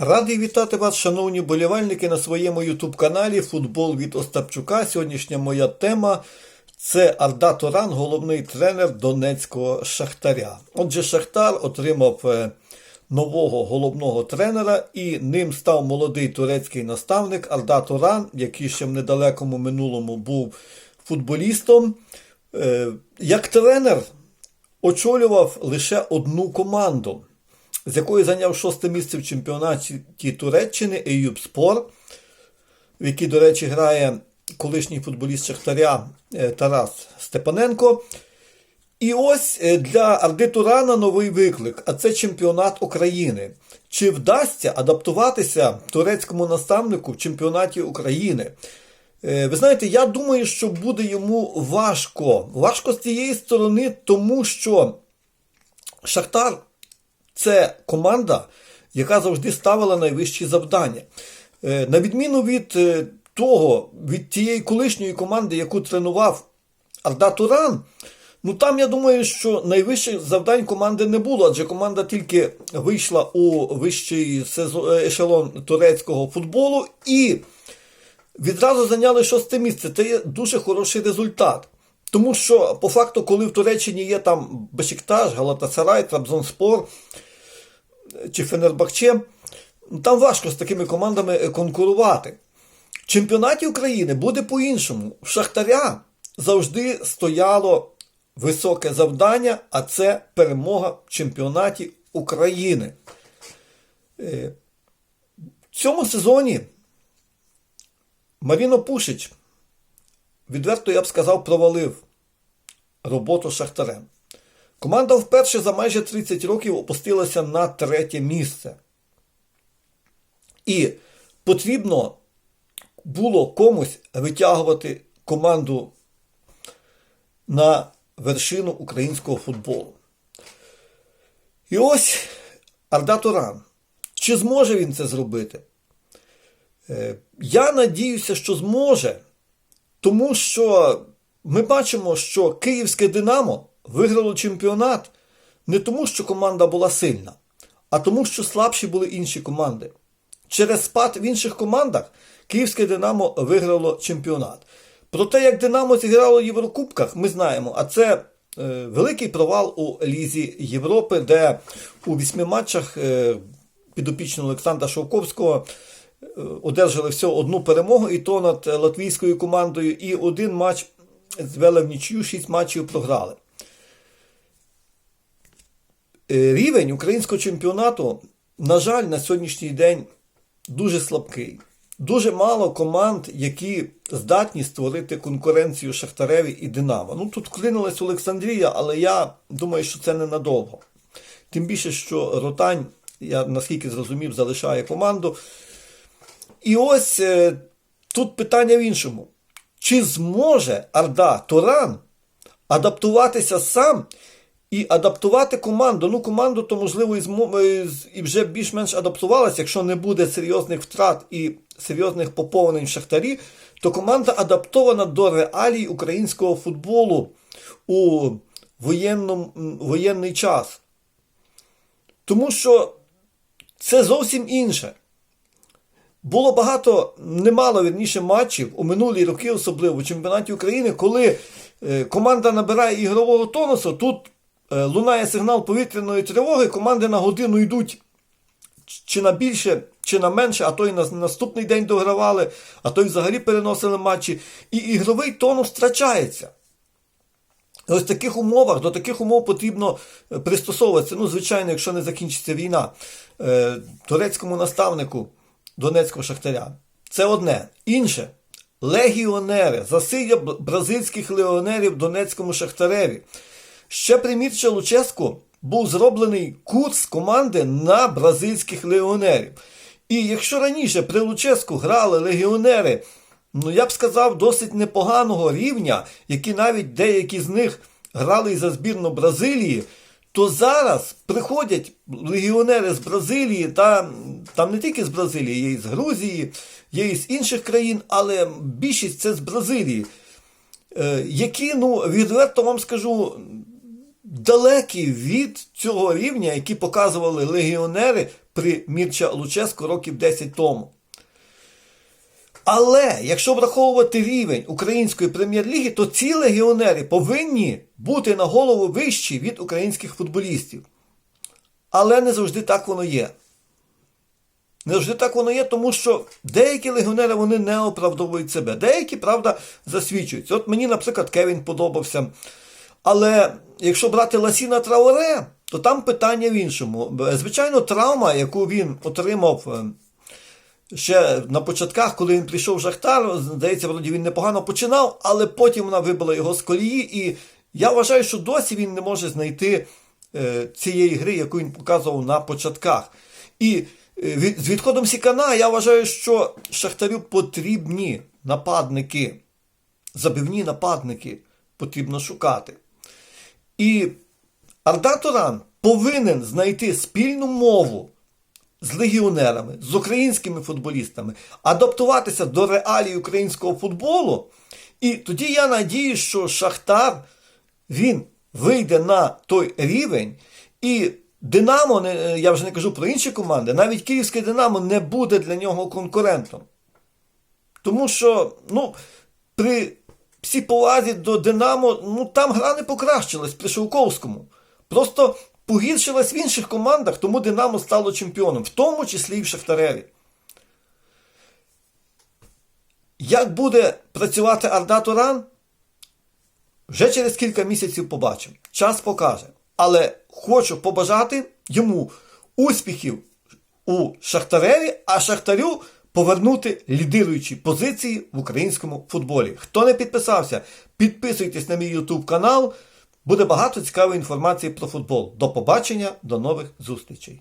Радий вітати вас, шановні болівальники, на своєму ютуб-каналі Футбол від Остапчука. Сьогоднішня моя тема це Арда Туран, головний тренер Донецького Шахтаря. Отже, Шахтар отримав е, нового головного тренера, і ним став молодий турецький наставник Арда Туран, який ще в недалекому минулому був футболістом. Е, Як тренер очолював лише одну команду з якою зайняв шосте місце в чемпіонаті Туреччини Еюб Спор, в якій, до речі, грає колишній футболіст Шахтаря е, Тарас Степаненко. І ось е, для Арди Турана новий виклик, а це чемпіонат України. Чи вдасться адаптуватися турецькому наставнику в чемпіонаті України? Е, Ви знаєте, я думаю, що буде йому важко. Важко з тієї сторони, тому що Шахтар це команда, яка завжди ставила найвищі завдання. Е, На відміну від е, того, від тієї колишньої команди, яку тренував Арда Туран, ну там я думаю, що найвищих завдань команди не було, адже команда тільки вийшла у вищий сезон, ешелон турецького футболу і відразу зайняли шосте місце. Це є дуже хороший результат. Тому що, по факту, коли в Туреччині є там Бешикташ, Галатасарай, Трабзонспор чи Фенербахче, там важко з такими командами конкурувати. В чемпіонаті України буде по-іншому. У Шахтаря завжди стояло високе завдання, а це перемога в чемпіонаті України. Е, В цьому сезоні Маріно Пушич, відверто я б сказав, провалив роботу Шахтарем. Команда вперше за майже 30 років опустилася на третє місце. І потрібно було комусь витягувати команду на вершину українського футболу. І ось Арда Туран. Чи зможе він це зробити? Е, Я надіюся, що зможе, тому що ми бачимо, що Київське Динамо виграло чемпіонат не тому, що команда була сильна, а тому, що слабші були інші команди. Через спад в інших командах Київське Динамо виграло чемпіонат. Про те, як Динамо зіграло в Єврокубках, ми знаємо, а це е, великий провал у Лізі Європи, де у вісьми матчах е, підопічного Олександра Шовковського е, одержали всього одну перемогу, і то над латвійською командою, і один матч звели в нічию, шість матчів програли. Е, Рівень українського чемпіонату, на жаль, на сьогоднішній день дуже слабкий. Дуже мало команд, які здатні створити конкуренцію Шахтареві і Динамо. Ну тут вклинилась Олександрія, але я думаю, що це ненадовго. Тим більше, що Ротань, я наскільки зрозумів, залишає команду. І ось е, тут питання в іншому: чи зможе Арда Туран адаптуватися сам і адаптувати команду? Ну, команду то, можливо, е, і вже більш-менш адаптувалася, якщо не буде серйозних втрат і серйозних поповнень в Шахтарі, то команда адаптована до реалій українського футболу у воєнному, воєнний час. Тому що це зовсім інше. Було багато, немало вірніше матчів у минулі роки, особливо в чемпіонаті України, коли е, команда набирає ігрового тонусу, тут лунає сигнал повітряної тривоги, команди на годину йдуть чи на більше, чи на менше, а то й на наступний день догравали, а то й взагалі переносили матчі. І ігровий тонус втрачається. І Ось в таких умовах, до таких умов потрібно е, пристосовуватися. Ну, звичайно, якщо не закінчиться війна, е, турецькому наставнику Донецького Шахтаря. Це одне. Інше. Легіонери, засилля бразильських легіонерів Донецькому Шахтареві. Ще при Мірча Луческу був зроблений курс команди на бразильських легіонерів. І якщо раніше при Луческу грали легіонери, ну я б сказав, досить непоганого рівня, які навіть деякі з них грали за збірну Бразилії, то зараз приходять легіонери з Бразилії, та там не тільки з Бразилії, є і з Грузії, є і з інших країн, але більшість це з Бразилії, е, які, ну, відверто вам скажу, далекі від цього рівня, який показували легіонери при Мірча Луческу років 10 тому. Але якщо враховувати рівень української прем'єр-ліги, то ці легіонери повинні бути на голову вищі від українських футболістів. Але не завжди так воно є. Не завжди так воно є, тому що деякі легіонери вони не оправдовують себе. Деякі, правда, засвідчуються. От мені, наприклад, Кевін подобався. Але якщо брати Ласіна Трауре, то там питання в іншому. Звичайно, травма, яку він отримав е, ще на початках, коли він прийшов в Шахтар, здається, вроді він непогано починав, але потім вона вибила його з колії. І я вважаю, що досі він не може знайти е, цієї гри, яку він показував на початках. І е, з відходом Сікана я вважаю, що Шахтарю потрібні нападники, забивні нападники потрібно шукати. І Арда Туран повинен знайти спільну мову з легіонерами, з українськими футболістами, адаптуватися до реалій українського футболу. І тоді я надію, що Шахтар він вийде на той рівень, і Динамо, я вже не кажу про інші команди, навіть Київське Динамо не буде для нього конкурентом. Тому що, ну, при всій повазі до Динамо, ну там гра не покращилась при Шовковському. Просто погіршилась в інших командах, тому Динамо стало чемпіоном, в тому числі і в Шахтареві. Як буде працювати Арда Туран? Вже через кілька місяців побачимо. Час покаже. Але хочу побажати йому успіхів у Шахтареві, а Шахтарю повернути лідируючі позиції в українському футболі. Хто не підписався, підписуйтесь на мій YouTube канал. Буде багато цікавої інформації про футбол. До побачення, до нових зустрічей.